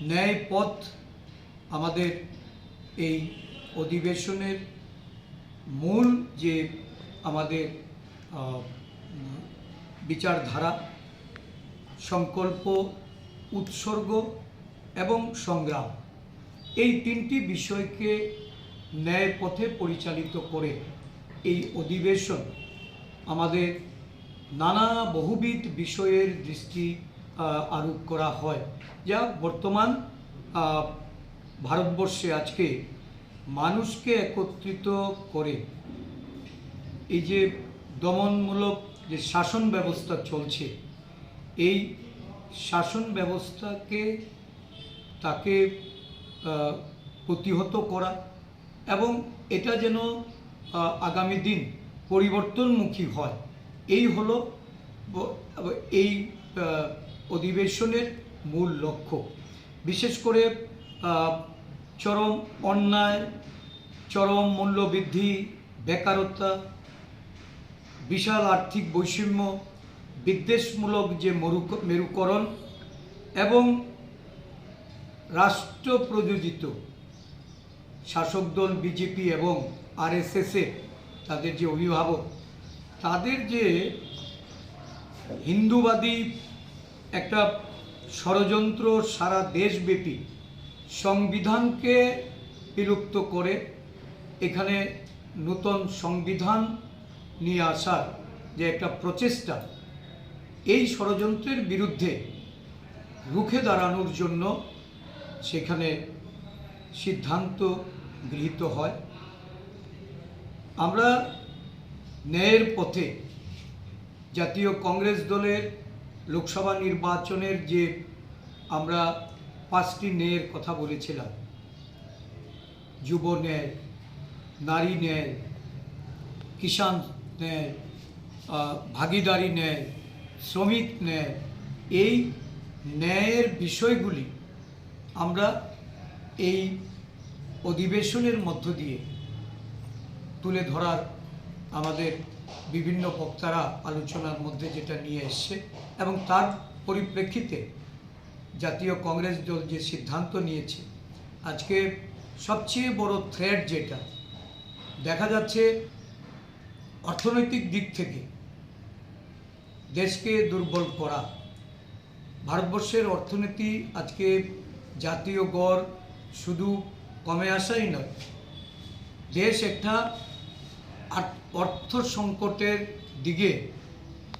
ন্যায় পথ আমাদের এই অধিবেশনের মূল যে আমাদের বিচারধারা, সংকল্প, উৎসর্গ এবং সংগ্রাম, এই তিনটি বিষয়কে ন্যায় পথে পরিচালিত করে এই অধিবেশন আমাদের নানা বহুবিধ বিষয়ের দৃষ্টি আরোপ করা হয়। যা বর্তমান ভারতবর্ষে আজকে মানুষকে একত্রিত করে এই যে দমনমূলক যে শাসন ব্যবস্থা চলছে, এই শাসন ব্যবস্থাকে তাকে প্রতিহত করা এবং এটা যেন আগামী দিন পরিবর্তনমুখী হয়। এই হলো এই অধিবেশনের মূল লক্ষ্য। বিশেষ করে চরম অন্যায়, চরম মূল্যবৃদ্ধি, বেকারত্ব, বিশাল আর্থিক বৈষম্য, বিদ্বেষমূলক যে মরুক- মেরুকরণ এবং রাষ্ট্র প্রযোজিত শাসক দল বিজেপি এবং আরএসএসের তাদের যে অভিভাবক, তাদের যে হিন্দুবাদী একটা ষড়যন্ত্র সারা দেশব্যাপী সংবিধানকে বিলুপ্ত করে এখানে নূতন সংবিধান নিয়ে আসার যে একটা প্রচেষ্টা, এই ষড়যন্ত্রের বিরুদ্ধে রুখে দাঁড়ানোর জন্য সেখানে সিদ্ধান্ত গৃহীত হয়। আমরা ন্যায়ের পথে জাতীয় কংগ্রেস দলের লোকসভা নির্বাচনের যে আমরা পাঁচটি ন্যায়ের কথা বলেছিলাম, যুব ন্যায়, নারী ন্যায়, কিষাণ ন্যায় ভাগিদারি ন্যায়, শ্রমিক ন্যায়, এই ন্যায়ের বিষয়গুলি আমরা এই অধিবেশনের মধ্য দিয়ে তুলে ধরার আমাদের বিভিন্ন বক্তারা আলোচনার মধ্যে যেটা নিয়ে এসছে এবং তার পরিপ্রেক্ষিতে জাতীয় কংগ্রেস দল যে সিদ্ধান্ত নিয়েছে, আজকে সবচেয়ে বড় থ্রেড যেটা, দেখা যাচ্ছে অর্থনৈতিক দিক থেকে দেশকে দুর্বল করা। ভারতবর্ষের অর্থনীতি আজকে জাতীয় গড় শুধু কমে আসাই নয়, দেশ একটা আর্থ- অর্থ সংকটের দিকে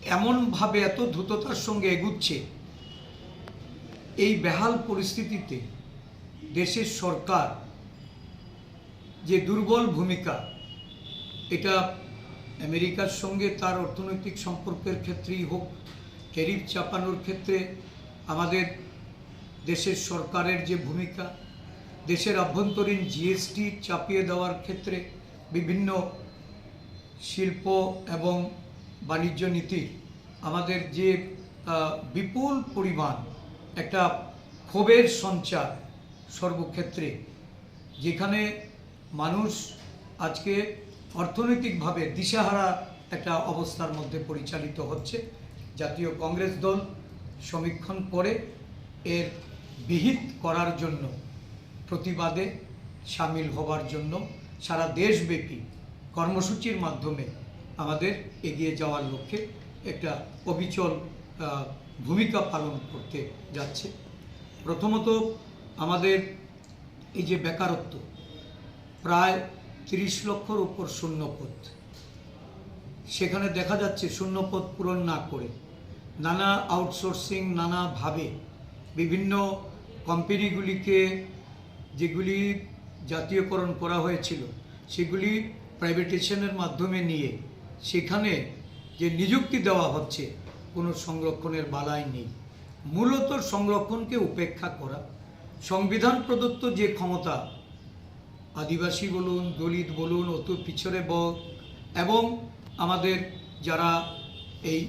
এমনভাবে এত দ্রুততার সঙ্গে এগুচ্ছে, এই বেহাল পরিস্থিতিতে দেশের সরকার যে দুর্বল ভূমিকা, এটা আমেরিকার সঙ্গে তার অর্থনৈতিক সম্পর্কের ক্ষেত্রেই হোক ট্যারিফ চাপানোর ক্ষেত্রে আমাদের দেশের সরকারের যে ভূমিকা, দেশের আভ্যন্তরীণ জিএসটি চাপিয়ে দেওয়ার ক্ষেত্রে বিভিন্ন শিল্প এবং বাণিজ্য নীতি আমাদের যে বিপুল পরিমাণ একটা ক্ষোভের সঞ্চার সর্বক্ষেত্রে, যেখানে মানুষ আজকে অর্থনৈতিকভাবে দিশাহারা একটা অবস্থার মধ্যে পরিচালিত হচ্ছে। জাতীয় কংগ্রেস দল সমীক্ষণ করে এর বিহিত করার জন্য প্রতিবাদে সামিল হবার জন্য সারা দেশব্যাপী কর্মসূচির মাধ্যমে আমাদের এগিয়ে যাওয়ার লক্ষ্যে একটা অবিচল ভূমিকা পালন করতে যাচ্ছে। প্রথমত আমাদের এই যে বেকারত্ব, প্রায় তিরিশ লক্ষর উপর শূন্যপদ। সেখানে দেখা যাচ্ছে শূন্যপদ পূরণ না করে নানা আউটসোর্সিং, নানাভাবে বিভিন্ন কোম্পানিগুলিকে যেগুলি জাতীয়করণ করা হয়েছিল, সেগুলি প্রাইভেটেশনের মাধ্যমে নিয়ে সেখানে যে নিযুক্তি দেওয়া হচ্ছে, কোনো সংরক্ষণের বালাই নেই। মূলত সংরক্ষণকে উপেক্ষা করা, সংবিধান প্রদত্ত যে ক্ষমতা, আদিবাসী বলুন, দলিত বলুন, অত পিছনে বল এবং আমাদের যারা এই